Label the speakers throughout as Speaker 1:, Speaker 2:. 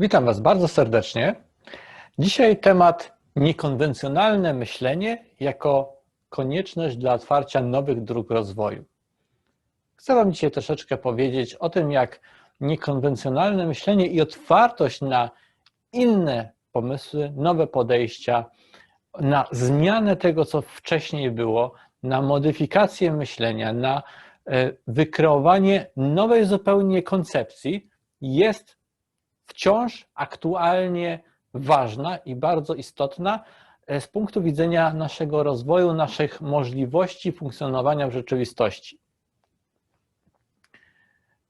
Speaker 1: Witam Was bardzo serdecznie. Dzisiaj temat niekonwencjonalne myślenie jako konieczność dla otwarcia nowych dróg rozwoju. Chcę Wam dzisiaj troszeczkę powiedzieć o tym, jak niekonwencjonalne myślenie i otwartość na inne pomysły, nowe podejścia, na zmianę tego, co wcześniej było, na modyfikację myślenia, na e, wykreowanie nowej zupełnie koncepcji jest wciąż aktualnie ważna i bardzo istotna e, z punktu widzenia naszego rozwoju, naszych możliwości funkcjonowania w rzeczywistości.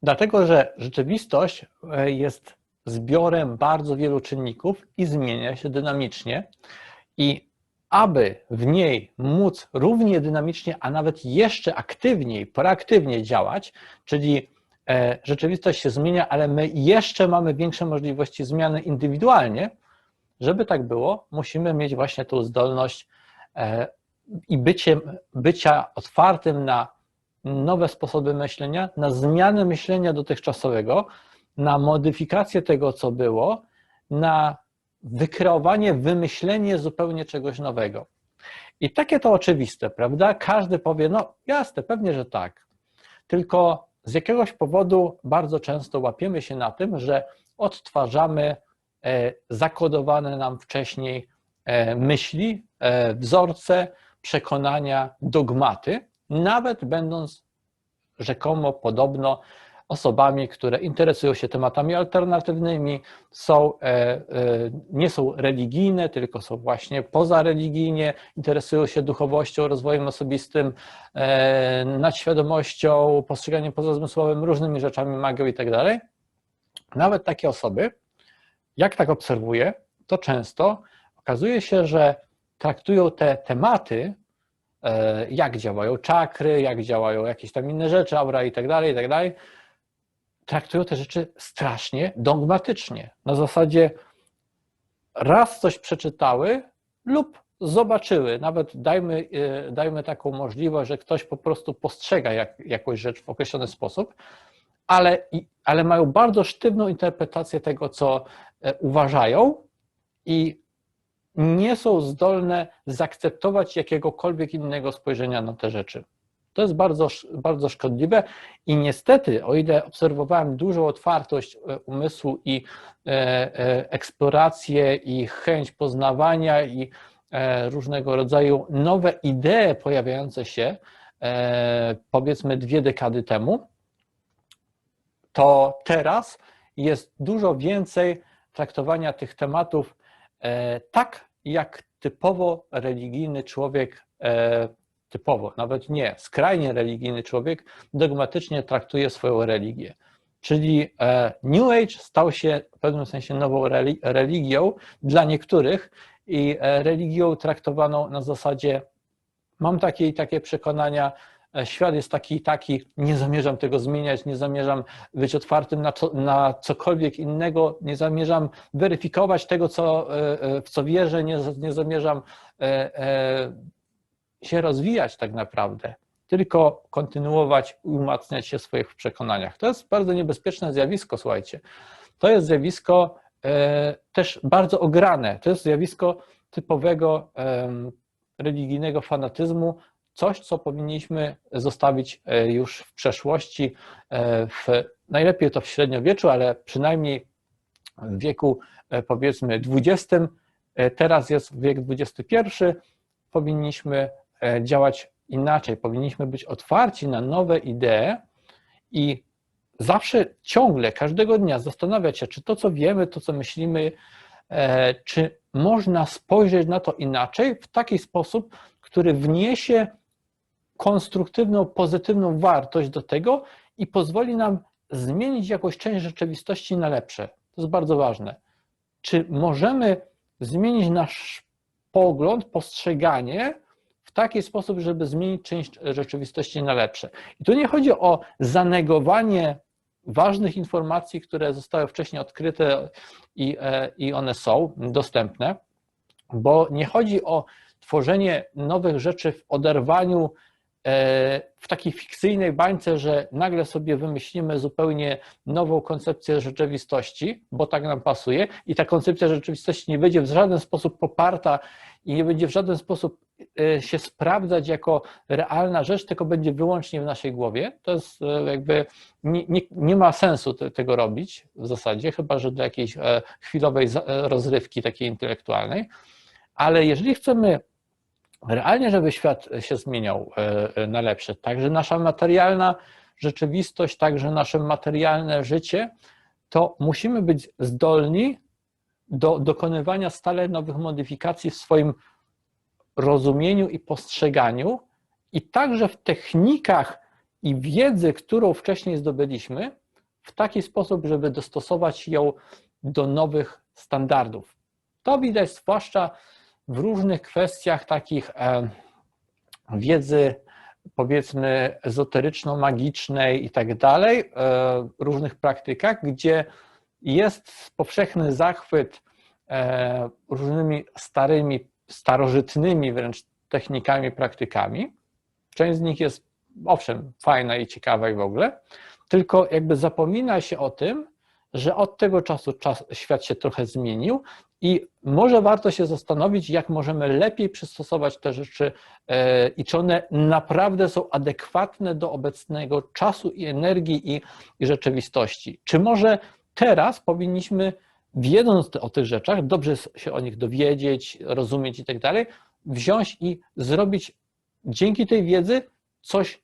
Speaker 1: Dlatego, że rzeczywistość e, jest zbiorem bardzo wielu czynników i zmienia się dynamicznie. I aby w niej móc równie dynamicznie, a nawet jeszcze aktywniej, proaktywnie działać, czyli rzeczywistość się zmienia, ale my jeszcze mamy większe możliwości zmiany indywidualnie. Żeby tak było, musimy mieć właśnie tą zdolność e, i bycie, bycia otwartym na nowe sposoby myślenia, na zmianę myślenia dotychczasowego, na modyfikację tego, co było, na wykreowanie, wymyślenie zupełnie czegoś nowego. I takie to oczywiste, prawda? Każdy powie, no jasne, pewnie, że tak. Tylko z jakiegoś powodu bardzo często łapiemy się na tym, że odtwarzamy e, zakodowane nam wcześniej e, myśli, e, wzorce, przekonania, dogmaty, nawet będąc rzekomo podobno osobami, które interesują się tematami alternatywnymi, są, e, e, nie są religijne, tylko są właśnie pozareligijnie, interesują się duchowością, rozwojem osobistym, e, nadświadomością, postrzeganiem pozazmysłowym, różnymi rzeczami, magią i tak. Nawet takie osoby, jak tak obserwuję, to często okazuje się, że traktują te tematy, jak działają czakry, jak działają jakieś tam inne rzeczy, aura i tak dalej, i tak dalej, traktują te rzeczy strasznie dogmatycznie. Na zasadzie raz coś przeczytały lub zobaczyły, nawet dajmy, e, dajmy taką możliwość, że ktoś po prostu postrzega jak, jakąś rzecz w określony sposób, ale, ale mają bardzo sztywną interpretację tego, co e, uważają i nie są zdolne zaakceptować jakiegokolwiek innego spojrzenia na te rzeczy. To jest bardzo, bardzo szkodliwe i niestety, o ile obserwowałem dużą otwartość e, umysłu i e, e, eksplorację i chęć poznawania i różnego rodzaju nowe idee pojawiające się, powiedzmy dwie dekady temu, to teraz jest dużo więcej traktowania tych tematów tak, jak typowo religijny człowiek typowo, nawet nie, skrajnie religijny człowiek dogmatycznie traktuje swoją religię. Czyli e, New Age stał się w pewnym sensie nową religią dla niektórych i e, religią traktowaną na zasadzie mam takie i takie przekonania, e, świat jest taki i taki, nie zamierzam tego zmieniać, nie zamierzam być otwartym na, to, na cokolwiek innego, nie zamierzam weryfikować tego, co, w co wierzę, nie, nie zamierzam się rozwijać tak naprawdę, tylko kontynuować i umacniać się w swoich przekonaniach. To jest bardzo niebezpieczne zjawisko, słuchajcie. To jest zjawisko e, też bardzo ograne. To jest zjawisko typowego religijnego fanatyzmu, coś, co powinniśmy zostawić e, już w przeszłości, e, w, najlepiej to w średniowieczu, ale przynajmniej w wieku powiedzmy XX, teraz jest wiek XXI, powinniśmy działać inaczej, powinniśmy być otwarci na nowe idee i zawsze, ciągle, każdego dnia zastanawiać się, czy to, co wiemy, to, co myślimy, e, czy można spojrzeć na to inaczej, w taki sposób, który wniesie konstruktywną, pozytywną wartość do tego i pozwoli nam zmienić jakąś część rzeczywistości na lepsze. To jest bardzo ważne. Czy możemy zmienić nasz pogląd, postrzeganie w taki sposób, żeby zmienić część rzeczywistości na lepsze. I tu nie chodzi o zanegowanie ważnych informacji, które zostały wcześniej odkryte i, e, i one są dostępne, bo nie chodzi o tworzenie nowych rzeczy w oderwaniu w takiej fikcyjnej bańce, że nagle sobie wymyślimy zupełnie nową koncepcję rzeczywistości, bo tak nam pasuje, i ta koncepcja rzeczywistości nie będzie w żaden sposób poparta i nie będzie w żaden sposób e, się sprawdzać jako realna rzecz, tylko będzie wyłącznie w naszej głowie. To jest jakby nie, nie, nie ma sensu te, tego robić w zasadzie, chyba że dla jakiejś chwilowej rozrywki takiej intelektualnej. Ale jeżeli chcemy realnie, żeby świat się zmieniał e, e, na lepsze, także nasza materialna rzeczywistość, także nasze materialne życie, to musimy być zdolni do dokonywania stale nowych modyfikacji w swoim rozumieniu i postrzeganiu, i także w technikach i wiedzy, którą wcześniej zdobyliśmy, w taki sposób, żeby dostosować ją do nowych standardów. To widać zwłaszcza w różnych kwestiach takich e, wiedzy, powiedzmy, ezoteryczno-magicznej i tak dalej, e, różnych praktykach, gdzie jest powszechny zachwyt e, różnymi starymi, starożytnymi wręcz technikami, praktykami. Część z nich jest, owszem, fajna i ciekawa i w ogóle, tylko jakby zapomina się o tym, że od tego czasu czas, świat się trochę zmienił i może warto się zastanowić, jak możemy lepiej przystosować te rzeczy e, i czy one naprawdę są adekwatne do obecnego czasu i energii i, i rzeczywistości. Czy może teraz powinniśmy, wiedząc o tych rzeczach, dobrze się o nich dowiedzieć, rozumieć i tak dalej, wziąć i zrobić dzięki tej wiedzy coś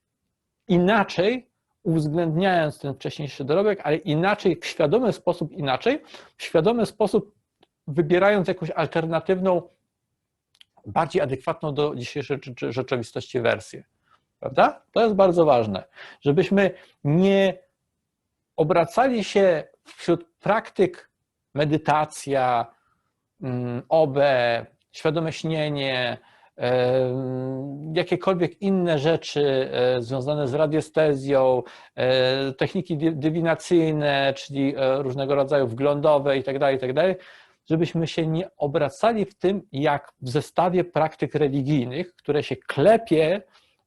Speaker 1: inaczej, uwzględniając ten wcześniejszy dorobek, ale inaczej, w świadomy sposób inaczej, w świadomy sposób wybierając jakąś alternatywną, bardziej adekwatną do dzisiejszej rzeczywistości wersję. Prawda? To jest bardzo ważne, żebyśmy nie obracali się wśród praktyk medytacja, mm, OB, świadome śnienie, jakiekolwiek inne rzeczy e, związane z radiestezją, e, techniki dywinacyjne, czyli e, różnego rodzaju wglądowe itd., tak itd., tak żebyśmy się nie obracali w tym, jak w zestawie praktyk religijnych, które się klepie,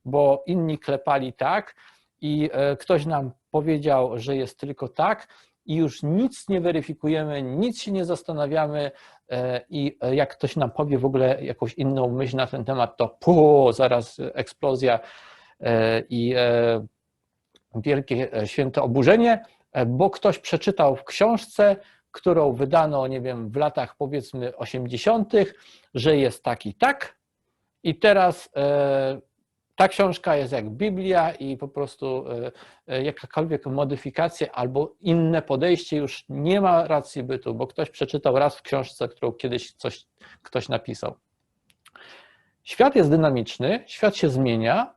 Speaker 1: bo inni klepali tak i ktoś nam powiedział, że jest tylko tak, i już nic nie weryfikujemy, nic się nie zastanawiamy e, i e, jak ktoś nam powie w ogóle jakąś inną myśl na ten temat, to pu, zaraz eksplozja e, i wielkie święte oburzenie, bo ktoś przeczytał w książce, którą wydano, nie wiem, w latach powiedzmy 80., że jest tak i tak, i teraz ta książka jest jak Biblia i po prostu e, e, jakakolwiek modyfikacja albo inne podejście już nie ma racji bytu, bo ktoś przeczytał raz w książce, którą kiedyś coś, ktoś napisał. Świat jest dynamiczny, świat się zmienia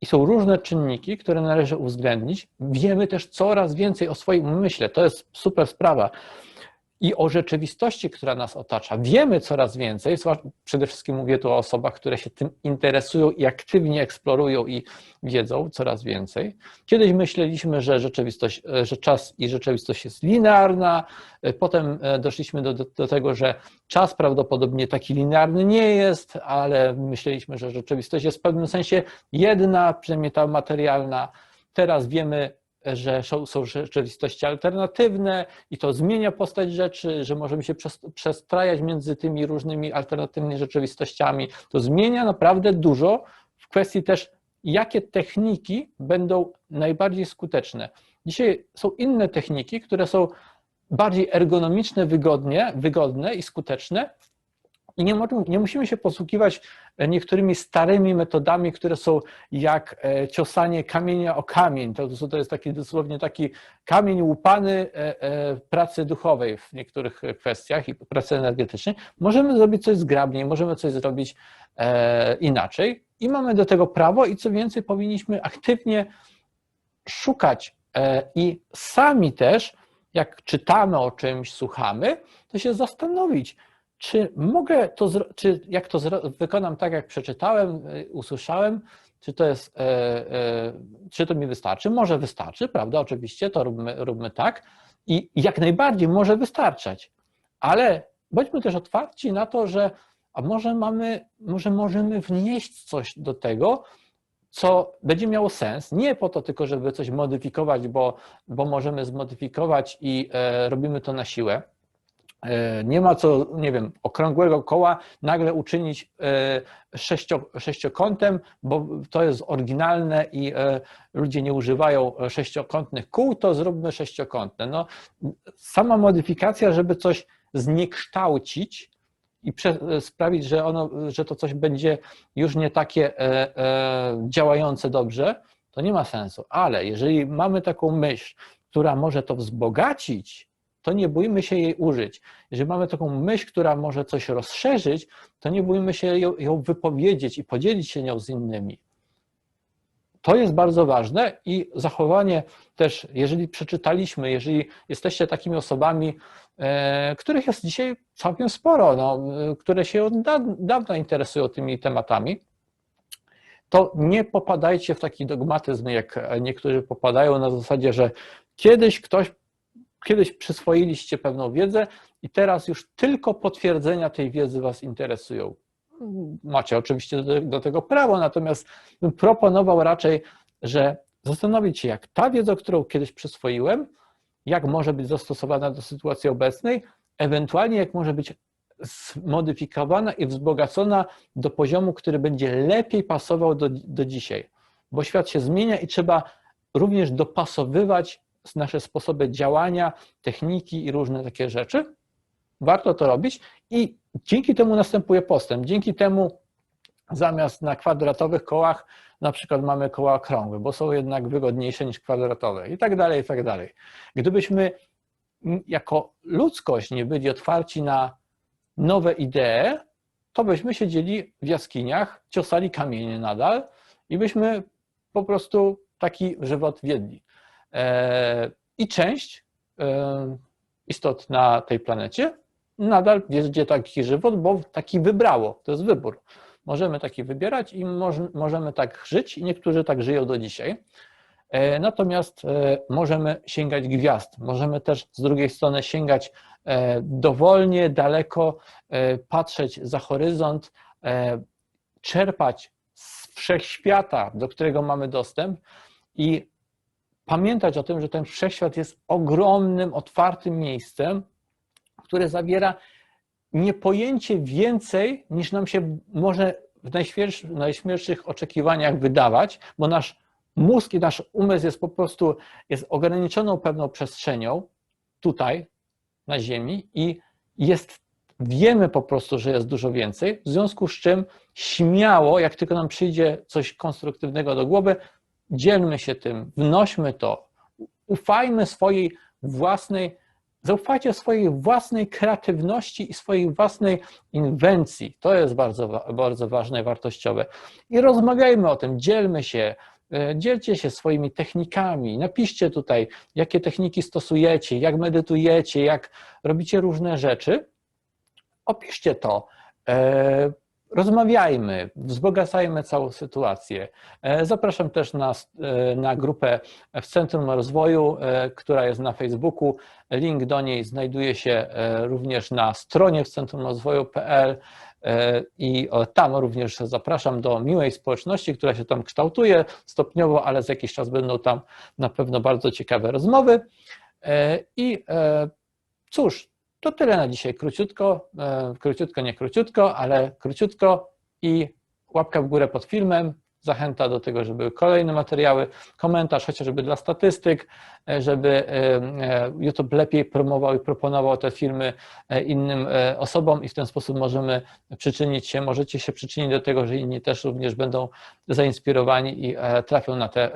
Speaker 1: i są różne czynniki, które należy uwzględnić. Wiemy też coraz więcej o swoim umyśle. To jest super sprawa i o rzeczywistości, która nas otacza. Wiemy coraz więcej, przede wszystkim mówię tu o osobach, które się tym interesują i aktywnie eksplorują i wiedzą coraz więcej. Kiedyś myśleliśmy, że rzeczywistość, że czas i rzeczywistość jest linearna, potem e, doszliśmy do, do, do tego, że czas prawdopodobnie taki linearny nie jest, ale myśleliśmy, że rzeczywistość jest w pewnym sensie jedna, przynajmniej ta materialna. Teraz wiemy, że są, rzeczywistości alternatywne i to zmienia postać rzeczy, że możemy się przestrajać między tymi różnymi alternatywnymi rzeczywistościami. To zmienia naprawdę dużo w kwestii też, jakie techniki będą najbardziej skuteczne. Dzisiaj są inne techniki, które są bardziej ergonomiczne, wygodnie, wygodne i skuteczne, i nie, nie musimy się posługiwać e, niektórymi starymi metodami, które są jak e, ciosanie kamienia o kamień. To, to jest taki dosłownie taki kamień łupany e, pracy duchowej w niektórych kwestiach i pracy energetycznej. Możemy zrobić coś zgrabniej, możemy coś zrobić inaczej i mamy do tego prawo i co więcej powinniśmy aktywnie szukać i sami też, jak czytamy o czymś, słuchamy, to się zastanowić, czy mogę to, czy jak to wykonam tak, jak przeczytałem, y, usłyszałem, czy to jest, e, e, czy to mi wystarczy? Może wystarczy, prawda? Oczywiście, to róbmy, róbmy tak i jak najbardziej może wystarczać, ale bądźmy też otwarci na to, że a może mamy, może możemy wnieść coś do tego, co będzie miało sens, nie po to tylko, żeby coś modyfikować, bo, bo możemy zmodyfikować i e, robimy to na siłę. E, nie ma co, nie wiem, okrągłego koła nagle uczynić e, sześcio, sześciokątem, bo to jest oryginalne i e, ludzie nie używają sześciokątnych kół, to zróbmy sześciokątne. No, sama modyfikacja, żeby coś zniekształcić, i sprawić, że, ono, że to coś będzie już nie takie działające dobrze, to nie ma sensu. Ale jeżeli mamy taką myśl, która może to wzbogacić, to nie bójmy się jej użyć. Jeżeli mamy taką myśl, która może coś rozszerzyć, to nie bójmy się ją, ją wypowiedzieć i podzielić się nią z innymi. To jest bardzo ważne i zachowanie też, jeżeli przeczytaliśmy, jeżeli jesteście takimi osobami, e, których jest dzisiaj całkiem sporo, no, które się od dawna interesują tymi tematami, to nie popadajcie w taki dogmatyzm, jak niektórzy popadają na zasadzie, że kiedyś ktoś, kiedyś przyswoiliście pewną wiedzę i teraz już tylko potwierdzenia tej wiedzy Was interesują macie oczywiście do, tego prawo, natomiast bym proponował raczej, że zastanowić się, jak ta wiedza, którą kiedyś przyswoiłem, jak może być zastosowana do sytuacji obecnej, ewentualnie jak może być zmodyfikowana i wzbogacona do poziomu, który będzie lepiej pasował do, do dzisiaj. Bo świat się zmienia i trzeba również dopasowywać nasze sposoby działania, techniki i różne takie rzeczy. Warto to robić i dzięki temu następuje postęp. Dzięki temu zamiast na kwadratowych kołach na przykład mamy koła okrągłe, bo są jednak wygodniejsze niż kwadratowe i tak dalej, i tak dalej. Gdybyśmy jako ludzkość nie byli otwarci na nowe idee, to byśmy siedzieli w jaskiniach, ciosali kamienie nadal i byśmy po prostu taki żywot wiedli. E, I część e, istot na tej planecie nadal gdzie taki żywot, bo taki wybrało, to jest wybór. Możemy taki wybierać i możemy tak żyć i niektórzy tak żyją do dzisiaj. E, natomiast możemy sięgać gwiazd, możemy też z drugiej strony sięgać dowolnie, daleko, patrzeć za horyzont, czerpać z wszechświata, do którego mamy dostęp i pamiętać o tym, że ten wszechświat jest ogromnym, otwartym miejscem, które zawiera niepojęcie więcej niż nam się może w najśmielszych oczekiwaniach wydawać, bo nasz mózg i nasz umysł jest po prostu jest ograniczoną pewną przestrzenią tutaj na Ziemi i jest, wiemy po prostu, że jest dużo więcej, w związku z czym śmiało, jak tylko nam przyjdzie coś konstruktywnego do głowy, dzielmy się tym, wnośmy to, ufajmy swojej własnej Zaufajcie swojej własnej kreatywności i swojej własnej inwencji. To jest bardzo, bardzo ważne i wartościowe. I rozmawiajmy o tym, dzielmy się, e, dzielcie się swoimi technikami. Napiszcie tutaj, jakie techniki stosujecie, jak medytujecie, jak robicie różne rzeczy. Opiszcie to. Rozmawiajmy, wzbogacajmy całą sytuację. E, zapraszam też na, e, na grupę w Centrum Rozwoju, e, która jest na Facebooku. Link do niej znajduje się również na stronie w centrumrozwoju.pl i tam również zapraszam do miłej społeczności, która się tam kształtuje stopniowo, ale za jakiś czas będą tam na pewno bardzo ciekawe rozmowy. I cóż, to tyle na dzisiaj. Króciutko, e, króciutko, nie króciutko, ale króciutko i łapka w górę pod filmem. Zachęta do tego, żeby kolejne materiały, komentarz chociażby dla statystyk, e, żeby e, YouTube lepiej promował i proponował te filmy innym osobom i w ten sposób możemy przyczynić się, możecie się przyczynić do tego, że inni też również będą zainspirowani i trafią na te,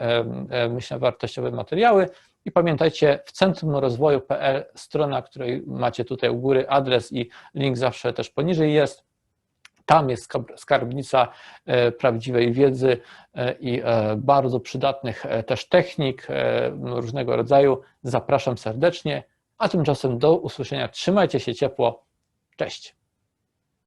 Speaker 1: myślę, wartościowe materiały. I pamiętajcie, w centrum rozwoju.pl strona, której macie tutaj u góry adres i link zawsze też poniżej jest. Tam jest skarbnica e, prawdziwej wiedzy e, i e, bardzo przydatnych też technik różnego rodzaju. Zapraszam serdecznie, a tymczasem do usłyszenia. Trzymajcie się ciepło. Cześć.